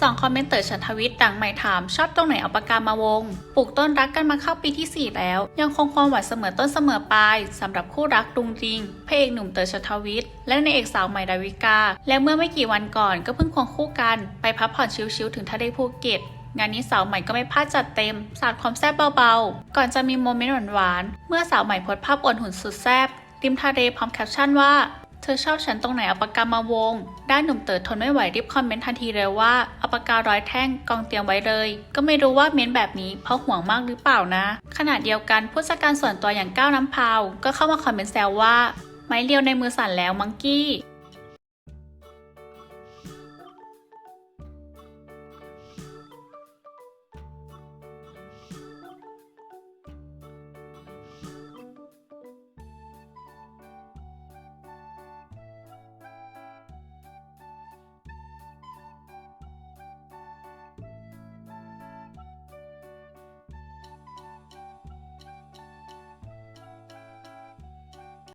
สองคอมเมนเตอร์ชันทวิตดังใหม่ถาม ชอบตรงไหนเอาปากกามาวง ปลูกต้นรักกันมาเข้าปีที่ 4 แล้ว ยังคงความหวานเสมอต้นเสมอปลายสำหรับคู่รักดุงริงพระเอกหนุ่มเตอร์ชันทวิตและในเอกสาวใหม่ดาวิกา และเมื่อไม่กี่วันก่อนก็เพิ่งควงคู่กัน ไปพักผ่อนชิลๆถึงทะเลภูเก็ตงานนี้สาวใหม่ก็ไม่พลาดจัดเต็ม สาดความแซ่บเบาๆ ก่อนจะมีโมเมนต์หวานๆเมื่อสาวใหม่โพสภาพอวดหุ่นสุดแซ่บริมทะเลพร้อมแคปชั่นว่า เธอชอบฉันตรงไหนเอาปากกามาวง ด้านหนุ่มเต๋อทนไม่ไหวรีบคอมเมนต์ทันทีเลยว่าเอาปากการ้อยแท่งกองเตรียมไว้เลย ก็ไม่รู้ว่าเม้นแบบนี้เพราะห่วงมากหรือเปล่านะ ขณะเดียวกันผู้จัดการส่วนตัวอย่างก้าวน้ำพาว ก็เข้ามาคอมเมนต์แซวว่า ไม้เรียวในมือสั่นแล้วมังกี้